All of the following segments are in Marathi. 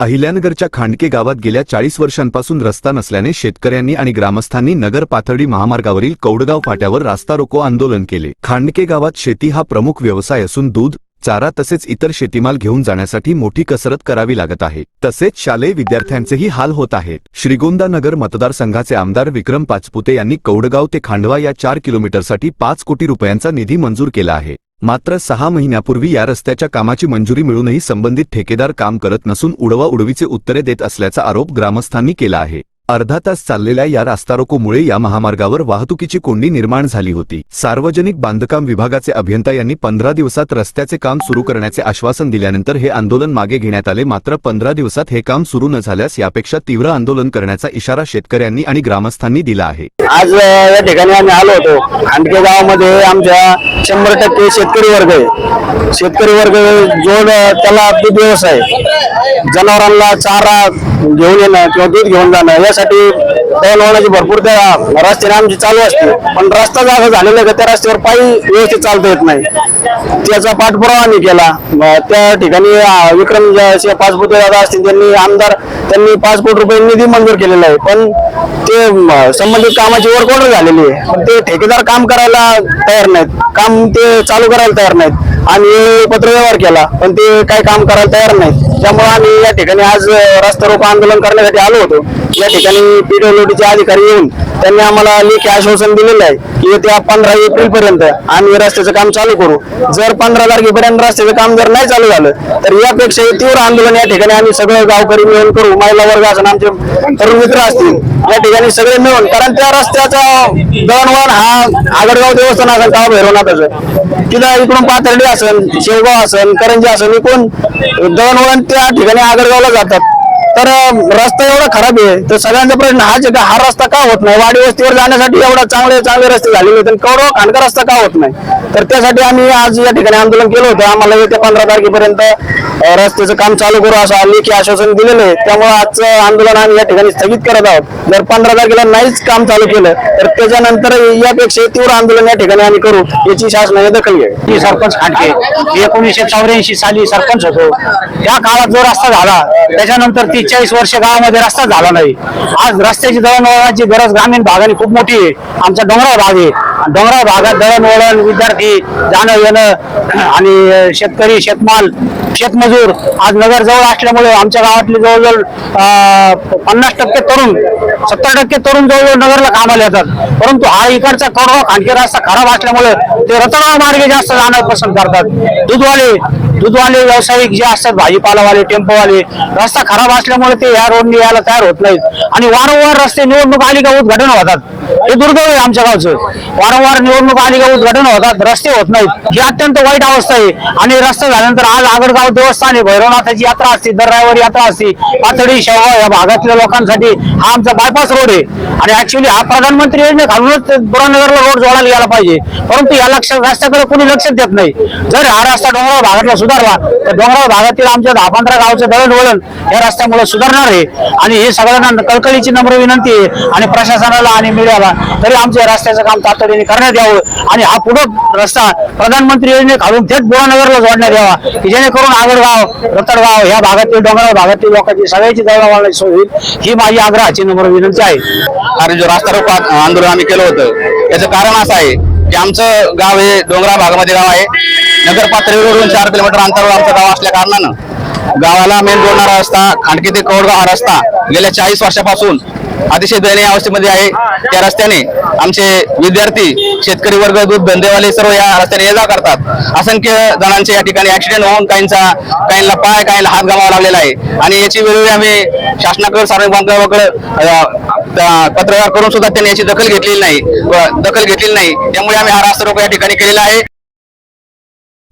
अहिल्यानगरच्या खांडके गावात गेल्या चाळीस वर्षांपासून रस्ता नसल्याने शेतकऱ्यांनी आणि ग्रामस्थांनी नगर पाथर्डी महामार्गावरील कौडगाव फाट्यावर रास्ता रोको आंदोलन केले. खांडके गावात शेती हा प्रमुख व्यवसाय असून दूध चारा तसेच इतर शेतीमाल घेऊन जाण्यासाठी मोठी कसरत करावी लागत आहे. तसेच शालेय विद्यार्थ्यांचेही हाल होत आहेत श्रीगोंदा नगर मतदारसंघाचे आमदार विक्रम पाचपुते यांनी कौडगाव ते खांडवा या चार किलोमीटरसाठी पाच कोटी रुपयांचा निधी मंजूर केला आहे. मात्र सहा महिन्यापूर्वी या रस्त्याच्या कामाची मंजुरी मिळूनही संबंधित ठेकेदार काम करत नसून उडवा उडवीचे उत्तरे देत असल्याचा आरोप ग्रामस्थांनी केला आहे. अर्धा तास चाललेल्या या रास्तारोकोमुळे या महामार्गावर वाहतुकीची कोंडी निर्माण झाली होती. सार्वजनिक बांधकाम विभागाचे अभियंता यांनी पंधरा दिवसात रस्त्याचे काम सुरू करण्याचे आश्वासन दिल्यानंतर हे आंदोलन मागे घेण्यात आले. मात्र पंधरा दिवसात हे काम सुरू न झाल्यास यापेक्षा तीव्र आंदोलन करण्याचा इशारा शेतकऱ्यांनी आणि ग्रामस्थांनी दिला आहे. आज या ठिकाणी आम्ही आलो होतो. खांडके गावामध्ये आमच्या शंभर टक्के शेतकरी वर्ग आहे. शेतकरी वर्ग जोड त्याला दूध व्यवसाय जनावरांना चारा घेऊन येणं किंवा दूध घेऊन जाणं यासाठी दळणवळणाची भरपूर त्या रस्त्याने आमची चालू असते पण रस्ता जागा झालेला आहे का त्या रस्त्यावर पायी व्यवस्थित चालता येत नाही. त्याचा पाठपुरावा आम्ही केला. त्या ठिकाणी विक्रम जे पाचपुते दादा असतील त्यांनी आमदार त्यांनी पाच कोटी रुपये निधी मंजूर केलेला आहे. पण ते संबंधित कामाची वर्क ऑर्डर झालेली आहे. पण ते ठेकेदार काम करायला तयार नाहीत. काम ते चालू करायला तयार नाहीत. आम्ही पत्रव्यवहार केला पण ते काही काम करायला तयार नाही. त्यामुळे आम्ही या ठिकाणी आज रस्ता रोको आंदोलन करण्यासाठी आलो होतो. या ठिकाणी पीडब्ल्यूडीचे अधिकारी येऊन त्यांनी आम्हाला लेखी आश्वासन दिलेलं आहे की येत्या पंधरा एप्रिल पर्यंत आम्ही रस्त्याचं काम चालू करू. जर पंधरा तारखेपर्यंत रस्त्याचं काम जर नाही चालू झालं तर यापेक्षा तीव्र आंदोलन या ठिकाणी आम्ही सगळे गावकरी मिळून करू. महिला वर्ग असून आमचे तरुण मित्र असतील या ठिकाणी सगळे मिळून कारण त्या रस्त्याचा दळणवळण हा आगडगाव देवस्थान असेल गाव भैरवनाथाचं. तिथं इकडून पाथर्डी असेल शेवगाव असेल करंजी असेल इकडून दळणवळण त्या ठिकाणी आगरगावला जातात. तर रस्ता एवढा खराब आहे तर सगळ्यांचा प्रश्न हाच आहे का हा रस्ता का होत नाही? वाडी वस्तीवर जाण्यासाठी एवढा चांगले चांगले रस्ते झालेले तर कौरव खांडका रस्ता का होत नाही? तर त्यासाठी आम्ही आज या ठिकाणी आंदोलन केलं होतं. आम्हाला येत्या पंधरा तारखेपर्यंत रस्त्याचं काम चालू करू असं लेखी आश्वासन दिलेलं आहे. त्यामुळे आजचं आंदोलन आम्ही या ठिकाणी स्थगित करत आहोत. जर पंधरा तारखेला नाहीच काम चालू केलं तर त्याच्यानंतर यापेक्षा तीव्र आंदोलन या ठिकाणी आम्ही करू याची शासनाने दखल घ्यावी. सरपंच खांडके एकोणीसशे चौऱ्याऐंशी साली सरपंच होतो. त्या काळात जो रस्ता झाला त्याच्यानंतर ती चाळीस वर्ष गावामध्ये रस्ता झाला नाही. आज रस्त्याची दळणवळणाची गरज ग्रामीण भागाने खूप मोठी आहे. आमचा डोंगराळ भाग आहे. डोंगराळ भागात दळणवळण विद्यार्थी जाणं येणं आणि शेतकरी शेतमाल शेतमजूर आज नगर जवळ असल्यामुळे आमच्या गावातले जवळजवळ पन्नास टक्के तरुण सत्तर टक्के तरुण जवळजवळ नगरला कामाला येतात. परंतु हा इकडचा कडवा खांडके रस्ता खराब असल्यामुळे ते रतनगाव मार्गे जास्त जाणं पसंत करतात. दूधवाले दूधवाले व्यावसायिक जे असतात भाजीपालावाले टेम्पोवाले रस्ता खराब असल्यामुळे ते या रोडने यायला तयार होत नाहीत. आणि वारंवार रस्ते निवडणूक आली का उद्घाटन होतात. हे दुर्दैव आहे आमच्या गावचं. वारंवार निवडणूक आली का उद्घाटन होतात रस्ते होत नाहीत. ही अत्यंत वाईट अवस्था आहे. आणि रस्ता झाल्यानंतर आज आगडगाव देवस्थान आहे. भैरवनाथाची यात्रा असते दर रविवारी यात्रा असते. पाथडी शेवगाव या भागातल्या लोकांसाठी हा आमचा बायपास रोड आहे. आणि ऍक्च्युली हा प्रधानमंत्री योजने घालूनच बुरानगरला रोड जोडायला गेला पाहिजे. परंतु या लक्ष रस्त्याकडे कोणी लक्ष देत नाही. जर हा रस्ता डोंगराळ भागातला सुधारला तर डोंगराळ भागातील आमच्या दहा पंधरा गावचं दळणवळण या रस्त्यामुळे सुधारणार आहे. आणि हे सगळ्यांना कळकळीची नम्र विनंती आहे. आणि प्रशासनाला आणि मीडियाला तरी आमच्या या रस्त्याचं काम तातडीने करण्यात यावं आणि हा पुढे रस्ता प्रधानमंत्री योजने खालून थेट बुरानगरला जोडण्यात यावा की जेणेकरून आगडगाव रतडगाव या भागातील डोंगराळ भागातील लोकांची सगळ्याची दळणवळणाची सोय होईल ही माझी आग्रहाची नम्र विनंती आहे. कारण जो रास्ता रोको आंदोलन आम्ही केलं होतं त्याचं कारण असं आहे की आमचं गाव हे डोंगराळ भागामध्ये गाव आहे. नगर पातळीवरून चार किलोमीटर अंतरावर आमचं गाव असल्या कारणानं गावाला मेन जोडणारा रस्ता खांडकी ते कौडगाव हा रस्ता गेल्या चाळीस वर्षापासून अतिशय दयनीय अवस्थेमध्ये आहे. त्या रस्त्याने आमचे विद्यार्थी शेतकरी वर्ग दूध धंदेवाले सर्व या रस्त्याने ये जा करतात. असंख्य जणांचे या ठिकाणी ऍक्सिडेंट होऊन काहींचा काहींना पाय काहींना हात गमावा लागलेला आहे. आणि याची वेळोवेळी आम्ही शासनाकडे सार्वजनिक बांधकामाकडे पत्रकार करून सुद्धा त्यांनी याची दखल घेतलेली नाही. दखल घेतलेली नाही. त्यामुळे आम्ही हा रास्ता रोको या ठिकाणी केलेला आहे.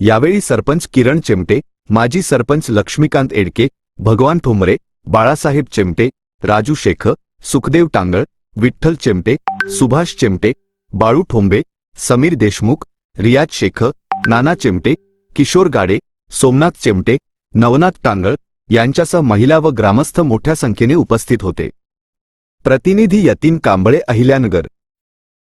यावेळी सरपंच किरण चिमटे माजी सरपंच लक्ष्मीकांत एडके भगवान ठोंबरे बाळासाहेब चिमटे राजू शेख सुखदेव टांगळ विठ्ठल चिमटे सुभाष चिमटे बाळू ठोंबे समीर देशमुख रियाज शेख नाना चिमटे किशोर गाडे सोमनाथ चिमटे नवनाथ टांगळ यांच्यासह महिला व ग्रामस्थ मोठ्या संख्येने उपस्थित होते. प्रतिनिधी यतीन कांबळे अहिल्यानगर.